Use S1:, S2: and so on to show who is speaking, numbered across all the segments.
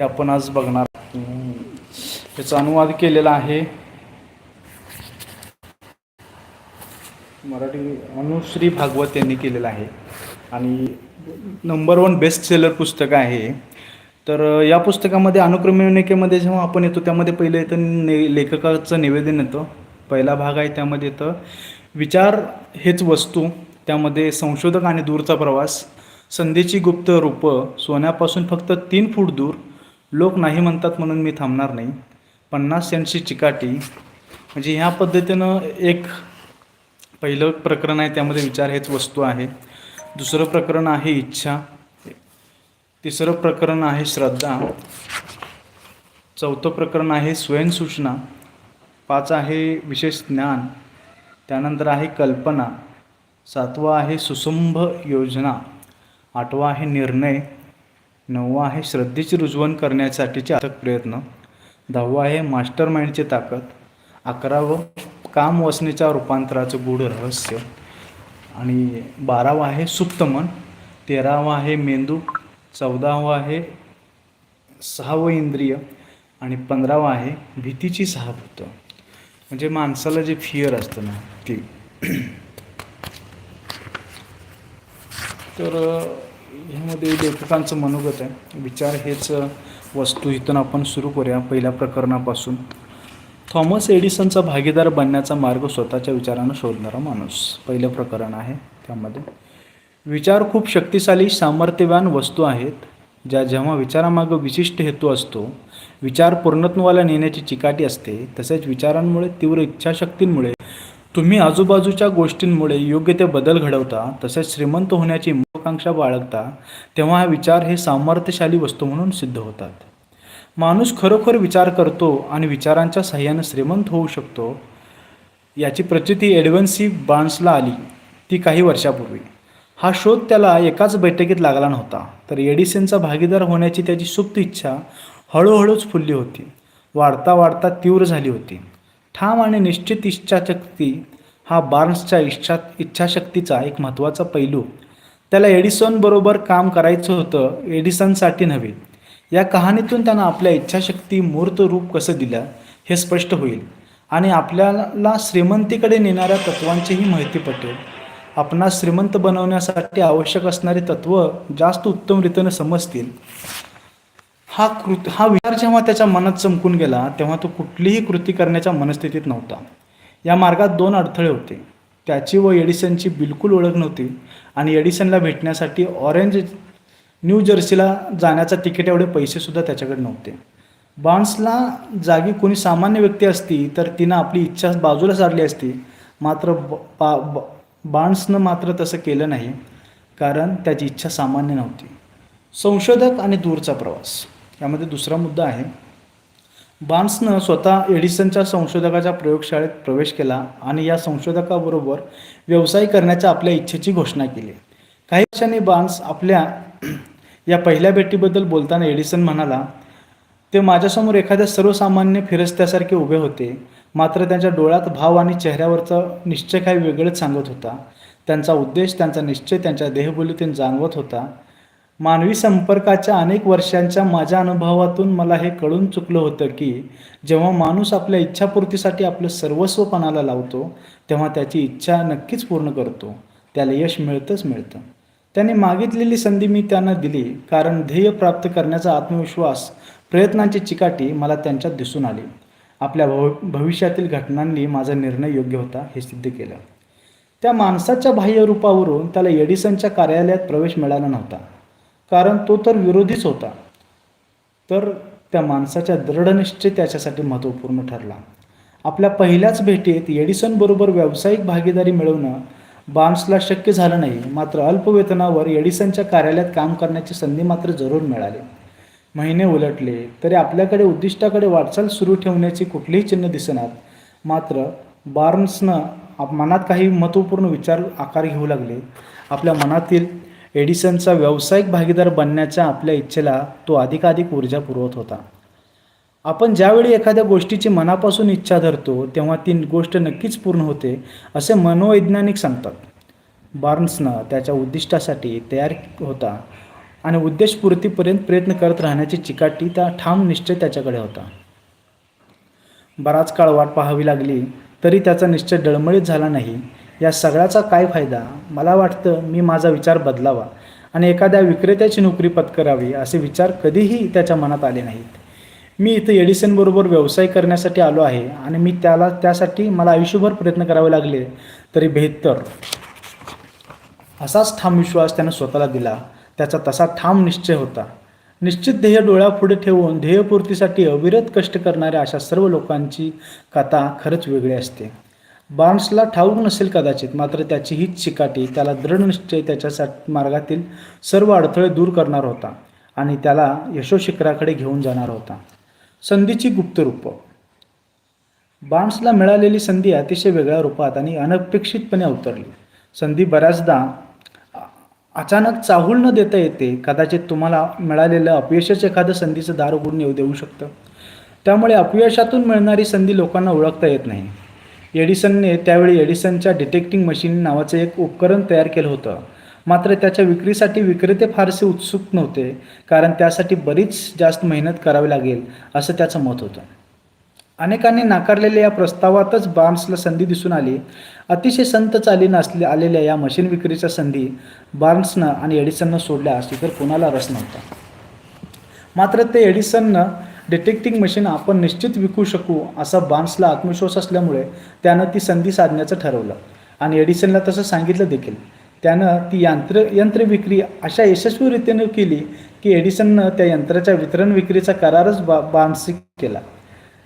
S1: ते आपण आज बघणार. याचा अनुवाद केलेला आहे. मराठी अनुश्री भागवत यांनी केलेला आहे. आणि नंबर वन बेस्ट सेलर पुस्तक आहे. तर या पुस्तकामध्ये अनुक्रमणिकेमध्ये जेव्हा आपण येतो त्यामध्ये पहिलं येतं ने लेखकाचं निवेदन येतं. पहिला भाग आहे त्यामध्ये येतं विचार हेच वस्तू. त्यामध्ये संशोधक आणि दूरचा प्रवास. संधीची गुप्त रूपं. सोन्यापासून फक्त तीन फूट दूर. लोक नाही म्हणतात म्हणून मी थांबणार नाही. पन्नास सेंटची चिकाटी. म्हणजे ह्या पद्धतीनं एक पहिलं प्रकरण आहे त्यामध्ये विचार हेच वस्तू आहे. दुसरं प्रकरण आहे इच्छा. तिसरं प्रकरण आहे श्रद्धा. चौथं प्रकरण आहे स्वयंसूचना. पाच आहे विशेष ज्ञान. त्यानंतर आहे कल्पना. सातवा आहे सुसंभ योजना. आठवा आहे निर्णय. नववा आहे श्रद्धेची रुजवण करण्यासाठीचे अथक प्रयत्न. दहावा आहे मास्टर माइंडची ताकद अकरावं काम वसनेच्या रूपांतराचं गूढ रहस्य. आणि बारावं आहे सुप्त मन. तेरावं आहे मेंदू. चौदावं आहे सहावं इंद्रिय. आणि पंधरावं आहे भीतीची सहा सहाभूत. म्हणजे माणसाला जे फिअर असतं ना ती. तर ह्यामध्ये लेखकांचं मनोगत आहे. विचार हेच वस्तू. इथून आपण सुरू करूया पहिल्या प्रकरणापासून. थॉमस एडिसनचा भागीदार बनण्याचा मार्ग स्वतःच्या विचारानं शोधणारा माणूस. पहिलं प्रकरण आहे त्यामध्ये. विचार खूप शक्तिशाली सामर्थ्यवान वस्तू आहेत ज्या जेव्हा विचारामागं विशिष्ट हेतू असतो विचार पूर्णत्वाला नेण्याची चिकाटी असते तसेच विचारांमुळे तीव्र इच्छाशक्तींमुळे तुम्ही आजूबाजूच्या गोष्टींमुळे योग्य ते बदल घडवता तसेच श्रीमंत होण्याची महत्वाकांक्षा बाळगता तेव्हा हा विचार हे सामर्थ्यशाली वस्तू म्हणून सिद्ध होतात. माणूस खरोखर विचार करतो आणि विचारांच्या सहाय्याने श्रीमंत होऊ शकतो याची प्रचिती एडव्हन्सी बार्न्सला आली ती काही वर्षापूर्वी. हा शोध त्याला एकाच बैठकीत लागला नव्हता तर एडिसनचा भागीदार होण्याची त्याची सुप्त इच्छा हळूहळूच फुलली होती. वाढता वाढता तीव्र झाली होती. ठाम आणि निश्चित इच्छाशक्ती हा बार्न्सच्या इच्छा इच्छाशक्तीचा एक महत्त्वाचा पैलू. त्याला एडिसनबरोबर काम करायचं होतं एडिसनसाठी नव्हे. या कहाणीतून त्यांना आपल्या इच्छाशक्ती मूर्त रूप कसं दिलं हे स्पष्ट होईल. आणि आपल्याला श्रीमंतीकडे नेणाऱ्या तत्वांचीही माहिती पटेल. आपणास श्रीमंत बनवण्यासाठी आवश्यक असणारी तत्व जास्त उत्तम समजतील. हा कृत हा विचार जेव्हा त्याच्या मनात चमकून गेला तेव्हा तो कुठलीही कृती करण्याच्या मनस्थितीत नव्हता. या मार्गात दोन अडथळे होते. त्याची व एडिसनची बिलकुल ओळख नव्हती आणि एडिसनला भेटण्यासाठी ऑरेंज न्यू जर्सीला जाण्याचा तिकीट एवढे पैसेसुद्धा त्याच्याकडे नव्हते. बार्न्सला जागी कोणी सामान्य व्यक्ती असती तर तिनं आपली इच्छा बाजूला सारली असती. मात्र ब ब बार्न्सनं मात्र तसं केलं नाही कारण त्याची इच्छा सामान्य नव्हती. संशोधक आणि दूरचा प्रवास. यामध्ये दुसरा मुद्दा आहे. बार्न्सनं स्वतः एडिसनच्या संशोधकाच्या प्रयोगशाळेत प्रवेश केला आणि या संशोधकाबरोबर व्यवसाय करण्याच्या आपल्या इच्छेची घोषणा केली. काही वर्षांनी बार्न्स आपल्या या पहिल्या भेटीबद्दल बोलताना एडिसन म्हणाला ते माझ्यासमोर एखाद्या सर्वसामान्य फिरस्त्यासारखे उभे होते. मात्र त्यांच्या डोळ्यात भाव आणि चेहऱ्यावरचा निश्चय काही वेगळंच सांगत होता. त्यांचा उद्देश त्यांचा निश्चय त्यांच्या देहबोलीतून जाणवत होता. मानवी संपर्काच्या अनेक वर्षांच्या माझ्या अनुभवातून मला हे कळून चुकलं होतं की जेव्हा माणूस आपल्या इच्छापूर्तीसाठी आपलं सर्वस्व पणाला लावतो तेव्हा त्याची इच्छा नक्कीच पूर्ण करतो. त्याला यश मिळतंच मिळतं. त्याने मागितलेली संधी मी त्यांना दिली कारण ध्येय प्राप्त करण्याचा आत्मविश्वास प्रयत्नांची चिकाटी मला त्यांच्यात दिसून आली. आपल्या भव भविष्यातील घटनांनी माझा निर्णय योग्य होता हे सिद्ध केलं. त्या माणसाच्या बाह्य रूपावरून त्याला एडिसनच्या कार्यालयात प्रवेश मिळाला नव्हता. कारण तो तर विरोधीच होता. तर त्या माणसाच्या दृढनिश्चय त्याच्यासाठी महत्त्वपूर्ण ठरला. आपल्या पहिल्याच भेटीत एडिसनबरोबर व्यावसायिक भागीदारी मिळवणं बार्न्सला शक्य झालं नाही मात्र अल्प वेतनावर एडिसनच्या कार्यालयात काम करण्याची संधी मात्र जरूर मिळाली. महिने उलटले तरी आपल्याकडे उद्दिष्टाकडे वाटचाल सुरू ठेवण्याची कुठलीही चिन्ह दिसणार मात्र बार्न्सनं आप- मनात काही महत्त्वपूर्ण विचार आकार घेऊ लागले. आपल्या मनातील एडिसनचा व्यावसायिक भागीदार बनण्याच्या आपल्या इच्छेला तो अधिकाधिक ऊर्जा पुरवत होता. आपण ज्यावेळी एखाद्या गोष्टीची मनापासून इच्छा धरतो तेव्हा ती गोष्ट नक्कीच पूर्ण होते असे मनोवैज्ञानिक सांगतात. बार्न्सनं त्याच्या उद्दिष्टासाठी तयार होता आणि उद्देशपूर्तीपर्यंत प्रयत्न करत राहण्याची चिकाटी त्या ठाम निश्चय त्याच्याकडे होता. बराच काळ वाट पाहावी लागली तरी त्याचा निश्चय डळमळीत झाला नाही. या सगळ्याचा काय फायदा? मला वाटतं मी माझा विचार बदलावा आणि एखाद्या विक्रेत्याची नोकरी पत्करावी असे विचार कधीही त्याच्या मनात आले नाहीत. मी इथं एडिसनबरोबर व्यवसाय करण्यासाठी आलो आहे आणि मी त्याला त्यासाठी मला आयुष्यभर प्रयत्न करावे लागले तरी बेहत्तर. असाच ठाम विश्वास त्यानं स्वतःला दिला. त्याचा तसा ठाम निश्चय होता. निश्चित ध्येय डोळ्यापुढे ठेवून ध्येयपूर्तीसाठी अविरत कष्ट करणाऱ्या अशा सर्व लोकांची कथा खरंच वेगळी असते. बार्न्सला ठाऊक नसेल कदाचित मात्र त्याची हीच चिकाटी त्याला दृढ निश्चय त्याच्या मार्गातील सर्व अडथळे दूर करणार होता आणि त्याला यशोशिखराकडे घेऊन जाणार होता. संधीची गुप्त रूपं. बार्न्सला मिळालेली संधी अतिशय वेगळ्या रूपात आणि अनपेक्षितपणे अवतरली. संधी बऱ्याचदा अचानक चाहूल न देता येते. कदाचित तुम्हाला मिळालेलं अपयशच एखादं संधीचं दार उघडून येऊ देऊ शकतं. त्यामुळे अपयशातून मिळणारी संधी लोकांना ओळखता येत नाही. एडिसनने त्यावेळी एडिसनच्या डिटेक्टिंग मशीन नावाचं एक उपकरण तयार केलं होतं. मात्र त्याच्या विक्रीसाठी विक्रेते फारसे उत्सुक नव्हते कारण त्यासाठी बरीच जास्त मेहनत करावी लागेल असं त्याचं मत होतं. अनेकांनी नाकारलेल्या या प्रस्तावातच बार्न्सला संधी दिसून आली. अतिशय संत चालीनं असले आलेल्या या मशीन विक्रीच्या संधी बार्न्सनं आणि एडिसननं असली तर कोणाला रस नव्हता. मात्र ते एडिसननं डिटेक्टिंग मशीन आपण निश्चित विकू शकू असा बार्न्सला आत्मविश्वास असल्यामुळे त्यानं ती संधी साधण्याचं ठरवलं. आणि एडिसनला तसं सांगितलं देखील. त्यानं ती यंत्र यंत्र विक्री अशा यशस्वीरीतीनं केली की एडिसननं त्या यंत्राच्या वितरण विक्रीचा करारच बा बार्न्सी केला.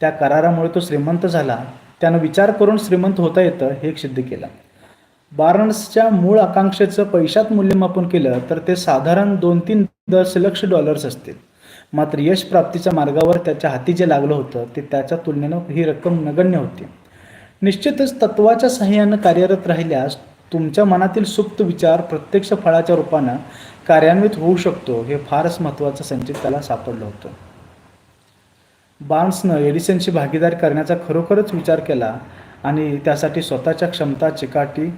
S1: त्या करारामुळे तो श्रीमंत झाला. त्यानं विचार करून श्रीमंत होता येतं हे सिद्ध केलं. बार्न्सच्या मूळ आकांक्षेचं पैशात मूल्यमापन केलं तर ते साधारण दोन तीन दशलक्ष डॉलर्स असतील. मात्र यश प्राप्तीच्या मार्गावर त्याच्या हाती जे लागलं होतं ते त्याच्या तुलनेनं ही रक्कम नगण्य होती. निश्चितच तत्वाच्या सहाय्यानं कार्यरत राहिल्यास तुमच्या मनातील सुप्त विचार प्रत्यक्ष फळाच्या रूपानं कार्यान्वित होऊ शकतो हे फारच महत्त्वाचं संचित त्याला सापडलं होतं. बार्न्सनं एडिसनशी भागीदार करण्याचा खरोखरच विचार केला आणि त्यासाठी स्वतःच्या क्षमता चिकाटी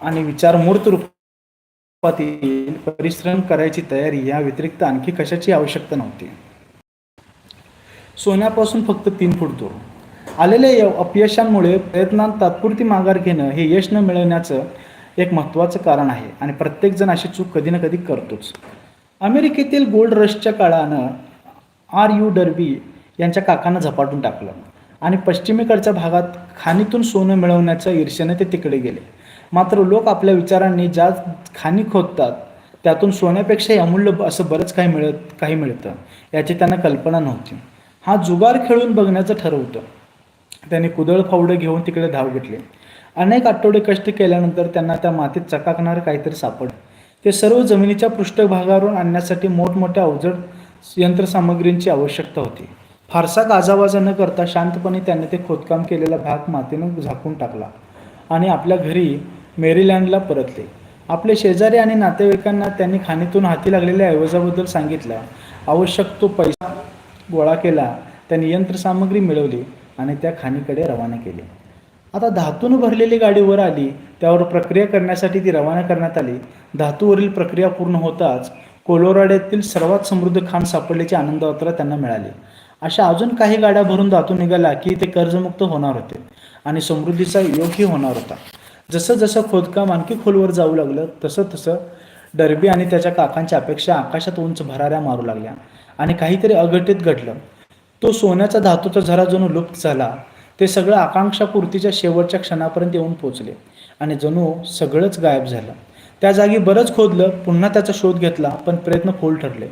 S1: आणि विचारमूर्त रूप परिश्रम करायची तयारी या व्यतिरिक्त आणखी कशाची आवश्यकता नव्हती? सोन्यापासून फक्त तीन फूट दूर. आलेल्या अपयशांमुळे प्रयत्नांत तात्पुरती माघार घेणं हे यश न मिळवण्याचं एक महत्त्वाचं कारण आहे आणि प्रत्येकजण अशी चूक कधी ना कधी करतोच. अमेरिकेतील गोल्ड रशच्या काळानं आर यू डर्बी यांच्या काकांना झपाटून टाकलं आणि पश्चिमेकडच्या भागात खाणीतून सोनं मिळवण्याच्या ईर्ष्याने ते तिकडे गेले. मात्र लोक आपल्या विचारांनी ज्या खाणी खोदतात त्यातून सोन्यापेक्षाही अमूल्य असं बरंच काही मिळत काही मिळतं याची त्यांना कल्पना नव्हती. हा जुगार खेळून बघण्याचं ठरवतं. त्यांनी कुदळ फावडं घेऊन तिकडे धाव घेतली. अनेक आठवडे कष्ट केल्यानंतर त्यांना त्या मातीत चकाकणार काहीतरी सापड ते सर्व जमिनीच्या पृष्ठभागावरून आणण्यासाठी मोठमोठ्या अवजड यंत्रसामग्रींची आवश्यकता होती. फारसा गाजावाजा न करता शांतपणे त्यांनी ते खोदकाम केलेला भाग मातीनं झाकून टाकला आणि आपल्या घरी मेरीलँडला परतले. आपले शेजारी आणि नातेवाईकांना त्यांनी खाणीतून हाती लागलेल्या ऐवजाबद्दल सांगितलं. आवश्यक तो पैसा गोळा केला त्यांनी यंत्रसामग्री मिळवली आणि त्या खाणीकडे रवाना केले. आता धातून भरलेली गाडी वर आली त्यावर प्रक्रिया करण्यासाठी ती रवाना करण्यात आली. धातूवरील प्रक्रिया पूर्ण होताच कोलोराड्यातील सर्वात समृद्ध खाण सापडल्याची आनंदयात्रा त्यांना मिळाली. अशा अजून काही गाड्या भरून धातू निघाला की ते कर्जमुक्त होणार होते आणि समृद्धीचा योगही होणार होता. जसं जसं खोदकाम आणखी खोलवर जाऊ लागलं तसं तसं डरबी आणि त्याच्या काकांच्या अपेक्षा आकाशात उंच भराऱ्या मारू लागल्या. आणि काहीतरी अघटित घडलं. तो सोन्याचा धातूचा झरा जणू लुप्त झाला. ते सगळं आकांक्षापूर्तीच्या शेवटच्या क्षणापर्यंत येऊन पोचले. आणि जणू सगळंच गायब झालं. त्या जागी बरंच खोदलं पुन्हा त्याचा शोध घेतला पण प्रयत्न फोल ठरले.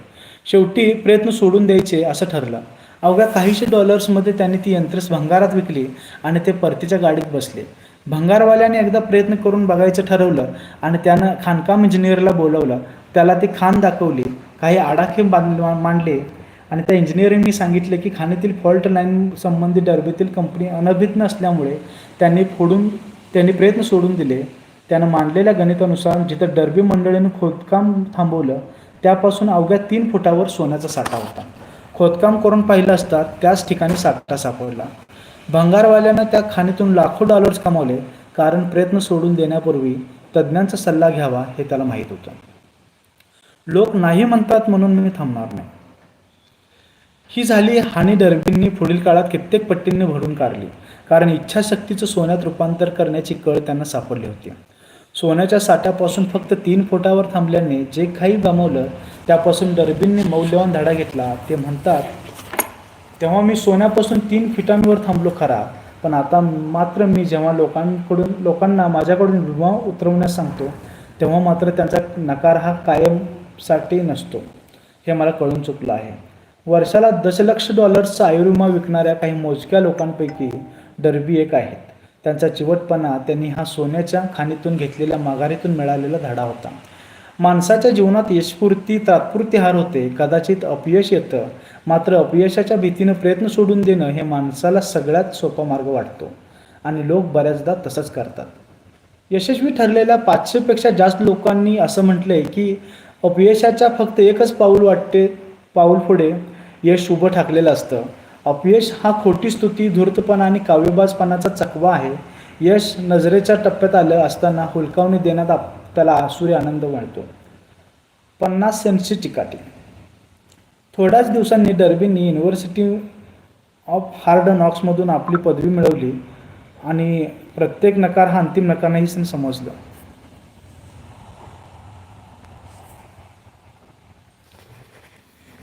S1: शेवटी प्रयत्न सोडून द्यायचे असं ठरलं. अवघ्या काहीशे डॉलर्समध्ये त्यांनी ती यंत्रस भंगारात विकली आणि ते परतीच्या गाडीत बसले. भंगारवाल्याने एकदा प्रयत्न करून बघायचं ठरवलं आणि त्यानं खाणकाम इंजिनियरला बोलवलं. त्याला ती खाण दाखवली. काही आडाखे बांध मांडले. आणि त्या इंजिनिअरिंगनी सांगितले की खाणीतील फॉल्ट लाईन संबंधित डरबीतील कंपनी अनभिज्ञ असल्यामुळे त्यांनी फोडून त्यांनी प्रयत्न सोडून दिले. त्यानं मांडलेल्या गणितानुसार जिथं डर्बी मंडळीनं खोदकाम थांबवलं त्यापासून अवघ्या तीन फुटावर सोन्याचा साठा होता. खोदकाम करून पाहिलं असता त्याच ठिकाणी साठा सापडला. भंगारवाल्यानं त्या खाणीतून लाखो डॉलर्स कमावले कारण प्रयत्न सोडून देण्यापूर्वी तज्ज्ञांचा सल्ला घ्यावा हे त्याला माहीत होतं. लोक नाही म्हणतात म्हणून मी थांबणार नाही. ही झाली हानी डर्बींनी पुढील काळात कित्येक पट्टींनी भरून काढली कारण इच्छाशक्तीचं सोन्यात रूपांतर करण्याची कळ त्यांना सापडली होती. सोन्याच्या साठ्यापासून फक्त तीन फुटावर थांबल्याने जे काही गमावलं त्यापासून डर्बींनी मौल्यवान धडा घेतला ते म्हणतात तेव्हा मी सोन्यापासून तीन फिटांवर थांबलो खरा पण आता मात्र मी जेव्हा लोकांकडून लोकांना माझ्याकडून विमा उतरवण्यास सांगतो तेव्हा मात्र त्यांचा नकार हा कायमसाठी नसतो. हे मला कळून चुकलं आहे. वर्षाला दशलक्ष डॉलर्सचा आयुर्विमा विकणाऱ्या काही मोजक्या लोकांपैकी डर्बी एक आहेत. त्यांचा चिवटपणा त्यांनी हा सोन्याच्या खाणीतून घेतलेल्या माघारीतून मिळालेला धडा होता. माणसाच्या जीवनात यशपूर्ती तात्पुरती हार होते. कदाचित अपयश येतं. मात्र अपयशाच्या भीतीनं प्रयत्न सोडून देणं हे माणसाला सगळ्यात सोपा मार्ग वाटतो. आणि लोक बऱ्याचदा तसंच करतात. यशस्वी ठरलेल्या पाचशेपेक्षा जास्त लोकांनी असं म्हटलंय की अपयशाच्या फक्त एकच पाऊल वाटते पाऊल पुढे यश उभं ठाकलेलं असतं. अपयश हा खोटी स्तुती धूर्तपणा आणि काव्यबाजपणाचा चकवा आहे. यश नजरेच्या टप्प्यात आलं असताना हुलकावणी देण्यात आपल्याला आसुरी आनंद वाढतो. पन्नास सेंटची चिकाटी. थोड्याच दिवसांनी डर्बिननी युनिव्हर्सिटी ऑफ हार्ड नॉक्समधून आपली पदवी मिळवली आणि प्रत्येक नकार हा अंतिम नकार नाही समजलं.